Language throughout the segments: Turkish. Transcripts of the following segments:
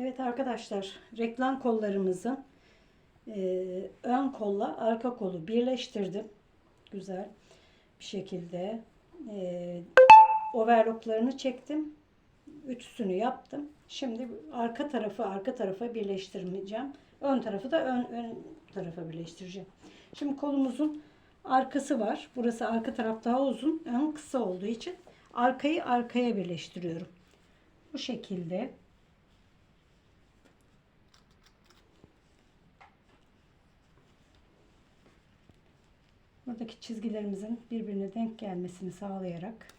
Evet arkadaşlar reklam kollarımızın e, ön kolla arka kolu birleştirdim. Güzel bir şekilde e, overlocklarını çektim. Ütüsünü yaptım. Şimdi arka tarafı arka tarafa birleştirmeyeceğim. Ön tarafı da ön, ön tarafa birleştireceğim. Şimdi kolumuzun arkası var. Burası arka taraf daha uzun. Ön kısa olduğu için arkayı arkaya birleştiriyorum. Bu şekilde buradaki çizgilerimizin birbirine denk gelmesini sağlayarak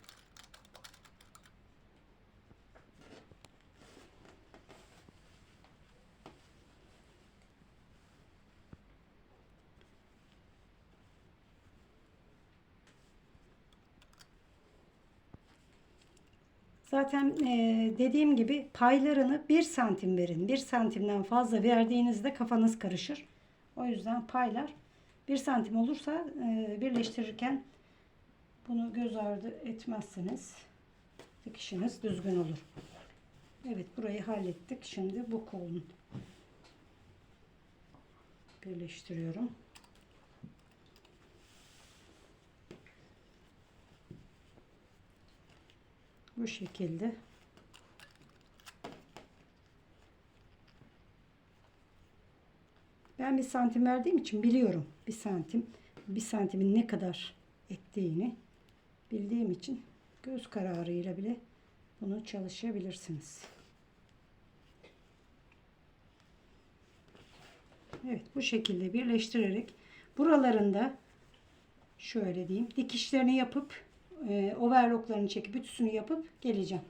Zaten e, dediğim gibi paylarını 1 santim verin. 1 santimden fazla verdiğinizde kafanız karışır. O yüzden paylar 1 santim olursa e, birleştirirken bunu göz ardı etmezseniz dikişiniz düzgün olur. Evet burayı hallettik. Şimdi bu kolun birleştiriyorum. Bu şekilde. Ben bir santim verdiğim için biliyorum. Bir santim, bir santimin ne kadar ettiğini bildiğim için göz kararıyla bile bunu çalışabilirsiniz. Evet bu şekilde birleştirerek buralarında şöyle diyeyim dikişlerini yapıp e, overlocklarını çekip ütüsünü yapıp geleceğim.